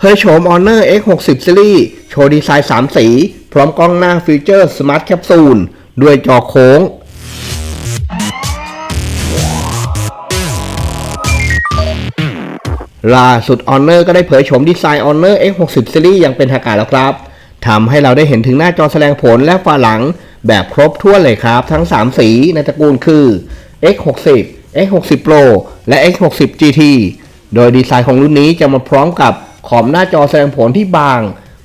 เผยโฉม Honor X60 Series โชว์ดีไซน์ 3 สี พร้อมกล้องหน้าฟีเจอร์ Smart Capsule ด้วยจอโค้ง ล่าสุด Honor ก็ได้เผยโฉมดีไซน์ Honor X60 Series อย่างเป็นทางการแล้วครับ ทำให้เราได้เห็นถึงหน้าจอแสดงผลและฝาหลังแบบครบถ้วนเลยครับ ทั้ง 3 สีในตระกูลคือ X60 X60 Pro และ X60 GT โดยดีไซน์ของรุ่นนี้จะมาพร้อมกับ ขอบหน้าจอแสดงผลที่บาง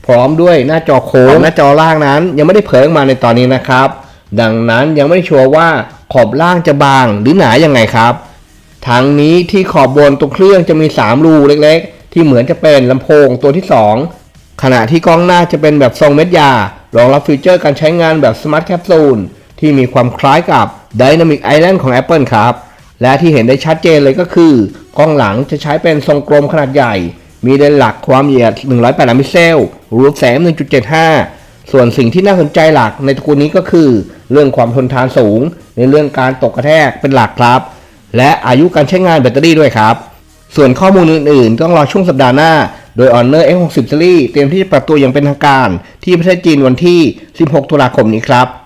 พร้อมด้วยหน้าจอโค้งหน้าจอล่างนั้น ยังไม่ได้เผยออกมาในตอนนี้นะครับ ดังนั้นยังไม่ได้ชัวร์ว่าขอบล่างจะบางหรือหนายังไงครับทั้งนี้ที่ขอบบนตัวเครื่องจะมี 3 รูเล็กๆ ที่เหมือนจะเป็นลำโพงตัวที่ 2 ขณะที่กล้องหน้าจะเป็นแบบทรงเม็ดยา รองรับฟีเจอร์การใช้งานแบบ Smart Capsule ที่มีความคล้ายกับ Dynamic Island ของ Apple ครับ และที่เห็นได้ชัดเจนเลยก็คือ กล้องหลังจะใช้เป็นทรงกลมขนาดใหญ่ มีเลนส์หลักความละเอียด108ล้านพิกเซล รูปแสง 1.75 ส่วนสิ่งที่น่าสนใจหลักในตระกูลนี้ก็คือ เรื่องความทนทานสูง ในเรื่องการตกกระแทกเป็นหลักครับ และอายุการใช้งานแบตเตอรี่ด้วยครับ ส่วนข้อมูลอื่นๆ ต้องรอช่วงสัปดาห์หน้า โดย Honor X60 Series เตรียมที่จะปรับตัวอย่างเป็นทางการ ที่ประเทศจีนวันที่ 16 ตุลาคมนี้ครับ